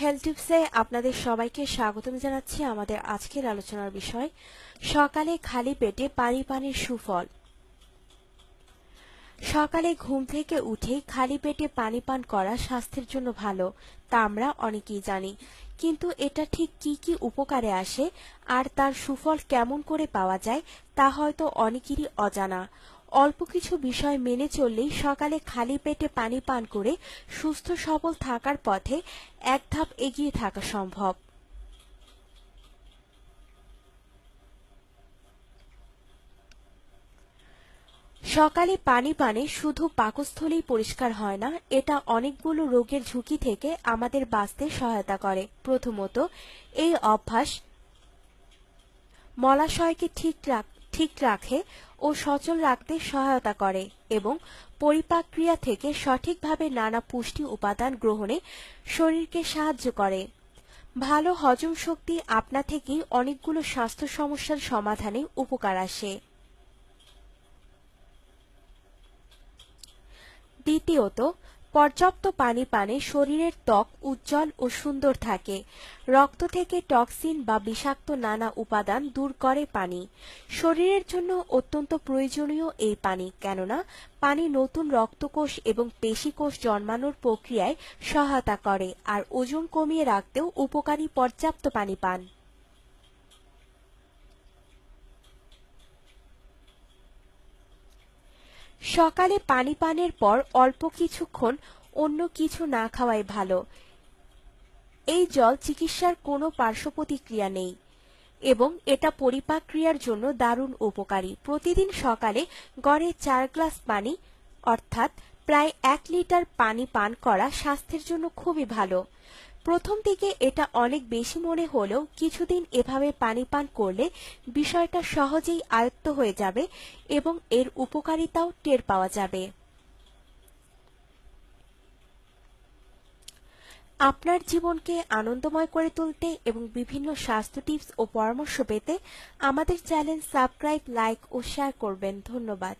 Health টিপসে আপনাদের সবাইকে স্বাগতম জানাচ্ছি আমাদের আজকের আলোচনার বিষয়, সকালে খালি পেটে পানি পানির সুফল। সকালে ঘুম থেকে উঠে খালি পেটে পানি পান করা স্বাস্থ্যের জন্য ভালো, তা আমরা অনেকেই জানি। কিন্তু এটা ঠিক কি কি উপকারে আসে আর তার সুফল কেমন করে পাওয়া যায়, তা হয়তো অনেকেরই অজানা। অল্প কিছু বিষয় মেনে চললেই সকালে খালি পেটে পানি পান করে সুস্থ সবল থাকার পথে এক ধাপ এগিয়ে থাকা সম্ভব। সকালে পানি পানে শুধু পাকস্থলী পরিষ্কার হয় না, এটা অনেকগুলো রোগের ঝুঁকি থেকে আমাদের বাঁচতে সহায়তা করে। প্রথমত, এই অভ্যাস মলাশয়কে ঠিক রাখ ঠিক রাখে ও সচল রাখতে সহায়তা করে এবং পরিপাক ক্রিয়া থেকে সঠিকভাবে নানা পুষ্টি উপাদান গ্রহণে শরীরকে সাহায্য করে। ভালো হজম শক্তি আপনা থেকেই অনেকগুলো স্বাস্থ্য সমস্যার সমাধানে উপকার আসে। দ্বিতীয়ত পর্যাপ্ত পানি পানে শরীরের ত্বক উজ্জ্বল ও সুন্দর থাকে। রক্ত থেকে টক্সিন বা বিষাক্ত নানা উপাদান দূর করে পানি। শরীরের জন্য অত্যন্ত প্রয়োজনীয় এই পানি, কেননা পানি নতুন রক্তকোষ এবং পেশিকোষ জন্মানোর প্রক্রিয়ায় সহায়তা করে, আর ওজন কমিয়ে রাখতেও উপকারী পর্যাপ্ত পানি পান। সকালে পানি পানের পর অল্প কিছুক্ষণ অন্য কিছু না খাওয়াই ভালো। এই জল চিকিৎসার কোনো পার্শ্ব প্রতিক্রিয়া নেই এবং এটা পরিপাক ক্রিয়ার জন্য দারুণ উপকারী। প্রতিদিন সকালে গড়ে চার গ্লাস পানি, অর্থাৎ প্রায় এক লিটার পানি পান করা স্বাস্থ্যের জন্য খুবই ভালো। প্রথম দিকে এটা অনেক বেশি মনে হলেও কিছুদিন এভাবে পানি পান করলে বিষয়টা সহজেই আয়ত্ত হয়ে যাবে এবং এর উপকারিতাও টের পাওয়া যাবে। আপনার জীবনকে আনন্দময় করে তুলতে এবং বিভিন্ন স্বাস্থ্য টিপস ও পরামর্শ পেতে আমাদের চ্যানেল সাবস্ক্রাইব, লাইক ও শেয়ার করবেন। ধন্যবাদ।